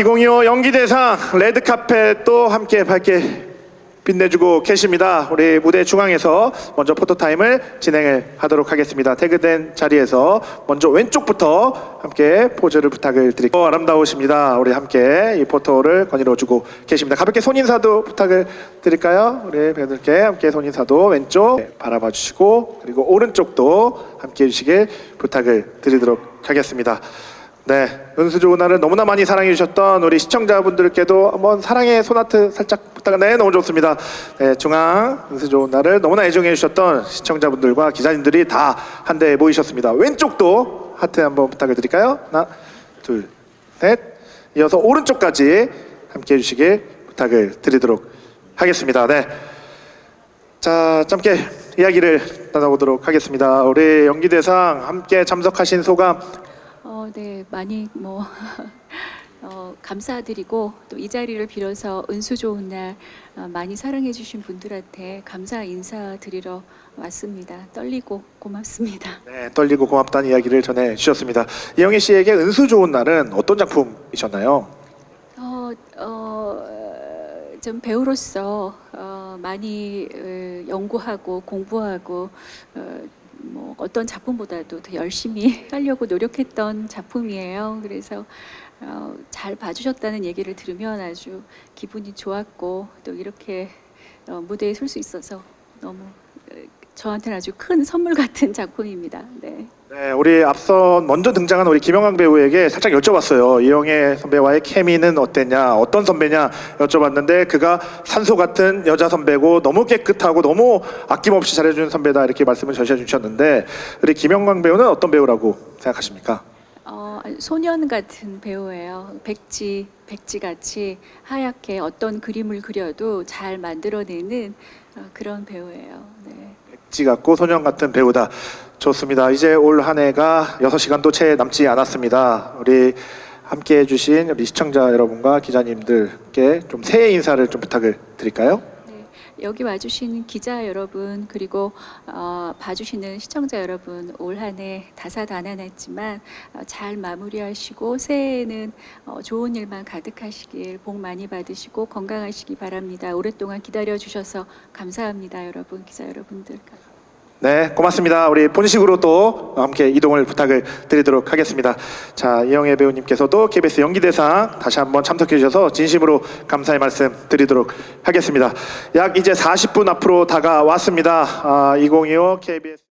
2025 연기대상 레드카펫도 함께 밝게 빛내주고 계십니다. 우리 무대 중앙에서 먼저 포토타임을 진행을 하도록 하겠습니다. 태그된 자리에서 먼저 왼쪽부터 함께 포즈를 부탁을 드리고 아름다우십니다. 우리 함께 이 포토를 거닐어주고 계십니다. 가볍게 손인사도 부탁을 드릴까요? 우리 배우들께 함께 손인사도 왼쪽 네, 바라봐 주시고 그리고 오른쪽도 함께 해주시길 부탁을 드리도록 하겠습니다. 네, 은수 좋은 날을 너무나 많이 사랑해 주셨던 우리 시청자분들께도 한번 사랑의 손아트 살짝 부탁. 네, 너무 좋습니다. 네, 중앙 은수 좋은 날을 너무나 애정해 주셨던 시청자분들과 기자님들이 다 한데 모이셨습니다. 왼쪽도 하트 한번 부탁을 드릴까요? 하나, 둘, 셋. 이어서 오른쪽까지 함께 해주시길 부탁을 드리도록 하겠습니다. 네. 자, 짧게 이야기를 나눠보도록 하겠습니다. 우리 연기대상 함께 참석하신 소감 어, 네, 많이 뭐 어, 감사드리고 또 이 자리를 빌어서 은수 좋은 날 어, 많이 사랑해 주신 분들한테 감사 인사 드리러 왔습니다. 떨리고 고맙습니다. 네, 떨리고 고맙다는 이야기를 전해 주셨습니다. 이영애 씨에게 은수 좋은 날은 어떤 작품이셨나요? 어, 어, 좀 배우로서 어, 많이 어, 연구하고 공부하고 어, 뭐 어떤 작품보다도 더 열심히 하려고 노력했던 작품이에요. 그래서 어, 잘 봐주셨다는 얘기를 들으면 아주 기분이 좋았고 또 이렇게 어, 무대에 설 수 있어서 너무 어, 저한테는 아주 큰 선물 같은 작품입니다. 네. 네, 우리 앞선 먼저 등장한 우리 김영광 배우에게 살짝 여쭤봤어요. 이영애 선배와의 케미는 어땠냐, 어떤 선배냐 여쭤봤는데 그가 산소 같은 여자 선배고 너무 깨끗하고 너무 아낌없이 잘해주는 선배다 이렇게 말씀을 전해 주셨는데 우리 김영광 배우는 어떤 배우라고 생각하십니까? 어, 소년 같은 배우예요. 백지, 백지 같이 하얗게 어떤 그림을 그려도 잘 만들어내는 어, 그런 배우예요. 네. 백지 같고 소년 같은 배우다. 좋습니다. 이제 올 한 해가 6시간도 채 남지 않았습니다. 우리 함께 해주신 우리 시청자 여러분과 기자님들께 좀 새해 인사를 좀 부탁을 드릴까요? 네. 여기 와주신 기자 여러분 그리고 어, 봐주시는 시청자 여러분 올 한 해 다사다난했지만 어, 잘 마무리하시고 새해에는 어, 좋은 일만 가득하시길 복 많이 받으시고 건강하시기 바랍니다. 오랫동안 기다려 주셔서 감사합니다, 여러분 기자 여러분들. 네, 고맙습니다. 우리 본식으로 또 함께 이동을 부탁을 드리도록 하겠습니다. 자, 이영애 배우님께서도 KBS 연기대상 다시 한번 참석해 주셔서 진심으로 감사의 말씀 드리도록 하겠습니다. 약 이제 40분 앞으로 다가왔습니다. 아, 2025 KBS